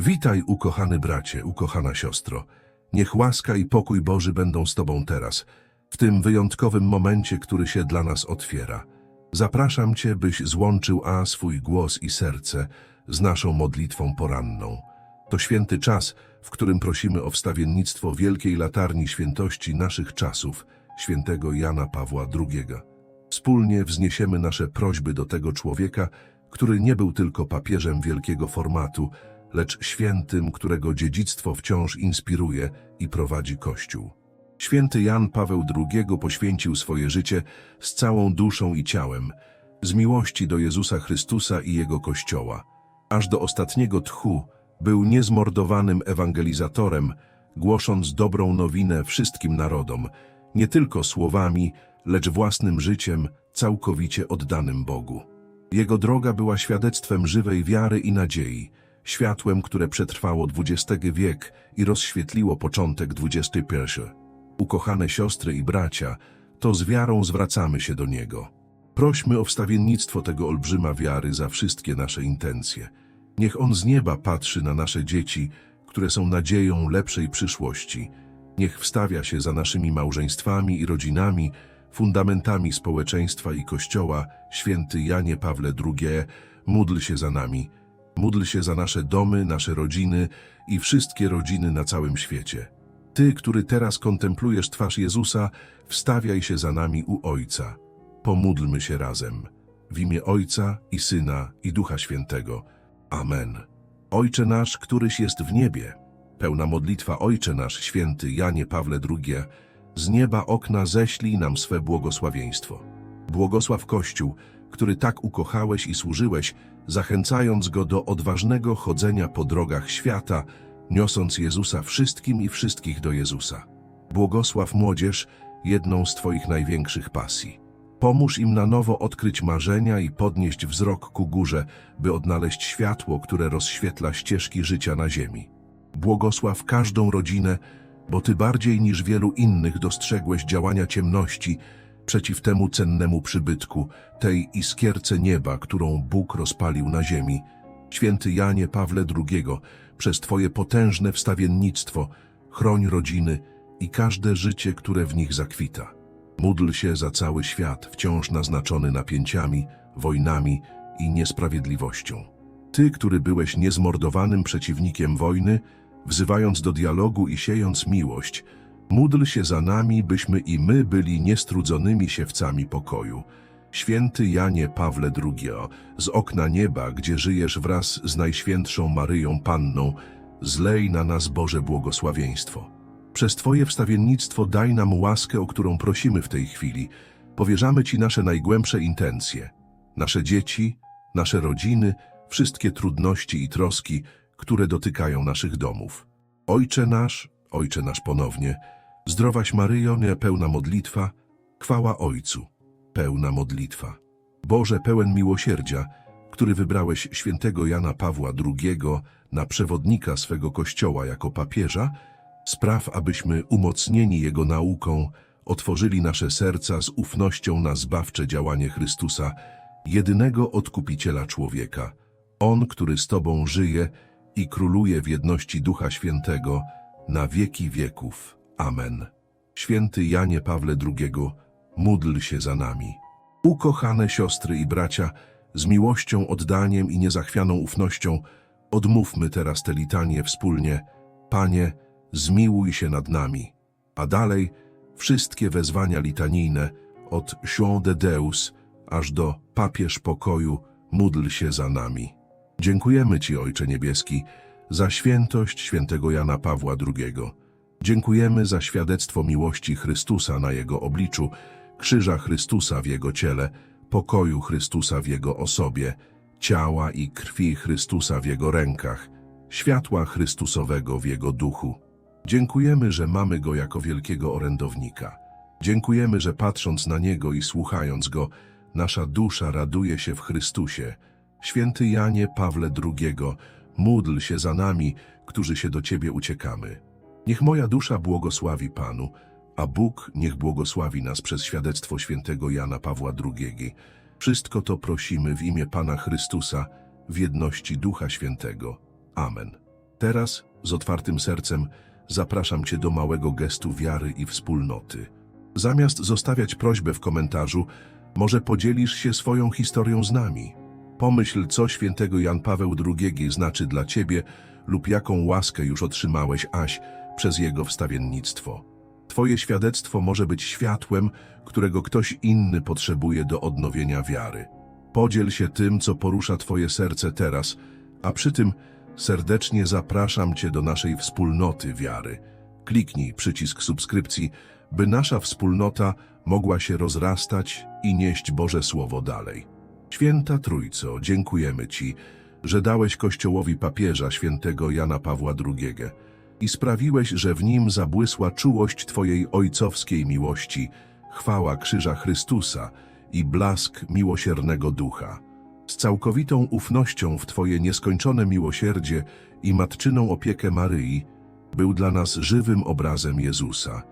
Witaj, ukochany bracie, ukochana siostro. Niech łaska i pokój Boży będą z Tobą teraz, w tym wyjątkowym momencie, który się dla nas otwiera. Zapraszam Cię, byś złączył A swój głos i serce z naszą modlitwą poranną. To święty czas, w którym prosimy o wstawiennictwo wielkiej latarni świętości naszych czasów, świętego Jana Pawła II. Wspólnie wzniesiemy nasze prośby do tego człowieka, który nie był tylko papieżem wielkiego formatu, lecz świętym, którego dziedzictwo wciąż inspiruje i prowadzi Kościół. Święty Jan Paweł II poświęcił swoje życie z całą duszą i ciałem, z miłości do Jezusa Chrystusa i Jego Kościoła. Aż do ostatniego tchu był niezmordowanym ewangelizatorem, głosząc dobrą nowinę wszystkim narodom, nie tylko słowami, lecz własnym życiem, całkowicie oddanym Bogu. Jego droga była świadectwem żywej wiary i nadziei, światłem, które przetrwało XX wiek i rozświetliło początek XXI. Ukochane siostry i bracia, to z wiarą zwracamy się do Niego. Prośmy o wstawiennictwo tego olbrzyma wiary za wszystkie nasze intencje. Niech On z nieba patrzy na nasze dzieci, które są nadzieją lepszej przyszłości. Niech wstawia się za naszymi małżeństwami i rodzinami, fundamentami społeczeństwa i Kościoła, święty Janie Pawle II, módl się za nami. Módl się za nasze domy, nasze rodziny i wszystkie rodziny na całym świecie. Ty, który teraz kontemplujesz twarz Jezusa, wstawiaj się za nami u Ojca. Pomódlmy się razem. W imię Ojca i Syna i Ducha Świętego. Amen. Ojcze nasz, któryś jest w niebie, pełna modlitwa Ojcze nasz, święty Janie Pawle II, z nieba okna ześlij nam swe błogosławieństwo. Błogosław Kościół, który tak ukochałeś i służyłeś, zachęcając go do odważnego chodzenia po drogach świata, niosąc Jezusa wszystkim i wszystkich do Jezusa. Błogosław młodzież, jedną z Twoich największych pasji. Pomóż im na nowo odkryć marzenia i podnieść wzrok ku górze, by odnaleźć światło, które rozświetla ścieżki życia na ziemi. Błogosław każdą rodzinę, bo Ty bardziej niż wielu innych dostrzegłeś działania ciemności przeciw temu cennemu przybytku, tej iskierce nieba, którą Bóg rozpalił na ziemi. Święty Janie Pawle II, przez Twoje potężne wstawiennictwo, chroń rodziny i każde życie, które w nich zakwita. Módl się za cały świat, wciąż naznaczony napięciami, wojnami i niesprawiedliwością. Ty, który byłeś niezmordowanym przeciwnikiem wojny, wzywając do dialogu i siejąc miłość, módl się za nami, byśmy i my byli niestrudzonymi siewcami pokoju. Święty Janie Pawle II, z okna nieba, gdzie żyjesz wraz z Najświętszą Maryją Panną, zlej na nas Boże błogosławieństwo. Przez Twoje wstawiennictwo daj nam łaskę, o którą prosimy w tej chwili. Powierzamy Ci nasze najgłębsze intencje, nasze dzieci, nasze rodziny, wszystkie trudności i troski, które dotykają naszych domów. Ojcze nasz, Ojcze nasz ponownie, zdrowaś Maryjo, pełna modlitwa, chwała Ojcu, pełna modlitwa. Boże pełen miłosierdzia, który wybrałeś świętego Jana Pawła II na przewodnika swego Kościoła jako papieża, spraw, abyśmy umocnieni Jego nauką otworzyli nasze serca z ufnością na zbawcze działanie Chrystusa, jedynego Odkupiciela człowieka. On, który z Tobą żyje i króluje w jedności Ducha Świętego na wieki wieków. Amen. Święty Janie Pawle II, módl się za nami. Ukochane siostry i bracia, z miłością, oddaniem i niezachwianą ufnością, odmówmy teraz te litanie wspólnie. Panie, zmiłuj się nad nami. A dalej wszystkie wezwania litanijne, od Chant de Deus aż do Papież Pokoju, módl się za nami. Dziękujemy Ci, Ojcze Niebieski, za świętość świętego Jana Pawła II. Dziękujemy za świadectwo miłości Chrystusa na Jego obliczu, krzyża Chrystusa w Jego ciele, pokoju Chrystusa w Jego osobie, ciała i krwi Chrystusa w Jego rękach, światła Chrystusowego w Jego duchu. Dziękujemy, że mamy Go jako wielkiego orędownika. Dziękujemy, że patrząc na Niego i słuchając Go, nasza dusza raduje się w Chrystusie. Święty Janie Pawle II, módl się za nami, którzy się do Ciebie uciekamy. Niech moja dusza błogosławi Panu, a Bóg niech błogosławi nas przez świadectwo świętego Jana Pawła II. Wszystko to prosimy w imię Pana Chrystusa, w jedności Ducha Świętego. Amen. Teraz, z otwartym sercem, zapraszam Cię do małego gestu wiary i wspólnoty. Zamiast zostawiać prośbę w komentarzu, może podzielisz się swoją historią z nami. Pomyśl, co świętego Jan Paweł II znaczy dla Ciebie lub jaką łaskę już otrzymałeś, Aś, przez jego wstawiennictwo. Twoje świadectwo może być światłem, którego ktoś inny potrzebuje do odnowienia wiary. Podziel się tym, co porusza Twoje serce teraz, a przy tym serdecznie zapraszam Cię do naszej wspólnoty wiary. Kliknij przycisk subskrypcji, by nasza wspólnota mogła się rozrastać i nieść Boże Słowo dalej. Święta Trójco, dziękujemy Ci, że dałeś Kościołowi papieża świętego Jana Pawła II i sprawiłeś, że w nim zabłysła czułość Twojej ojcowskiej miłości, chwała Krzyża Chrystusa i blask miłosiernego Ducha. Z całkowitą ufnością w Twoje nieskończone miłosierdzie i matczyną opiekę Maryi był dla nas żywym obrazem Jezusa,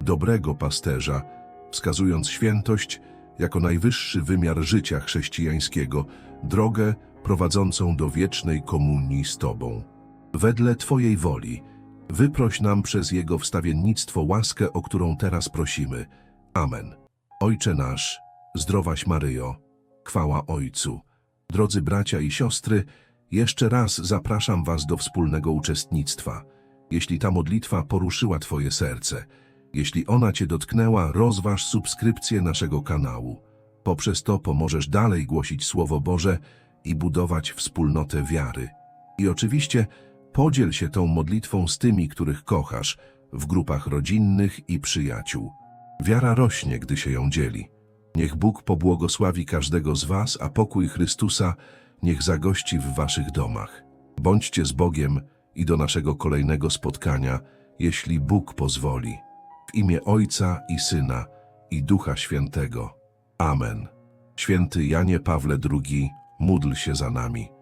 dobrego pasterza, wskazując świętość jako najwyższy wymiar życia chrześcijańskiego, drogę prowadzącą do wiecznej komunii z Tobą. Wedle Twojej woli, wyproś nam przez Jego wstawiennictwo łaskę, o którą teraz prosimy. Amen. Ojcze nasz, zdrowaś Maryjo, chwała Ojcu. Drodzy bracia i siostry, jeszcze raz zapraszam Was do wspólnego uczestnictwa. Jeśli ta modlitwa poruszyła Twoje serce, jeśli ona Cię dotknęła, rozważ subskrypcję naszego kanału. Poprzez to pomożesz dalej głosić Słowo Boże i budować wspólnotę wiary. I oczywiście podziel się tą modlitwą z tymi, których kochasz, w grupach rodzinnych i przyjaciół. Wiara rośnie, gdy się ją dzieli. Niech Bóg pobłogosławi każdego z Was, a pokój Chrystusa niech zagości w Waszych domach. Bądźcie z Bogiem i do naszego kolejnego spotkania, jeśli Bóg pozwoli. W imię Ojca i Syna i Ducha Świętego. Amen. Święty Janie Pawle II, módl się za nami.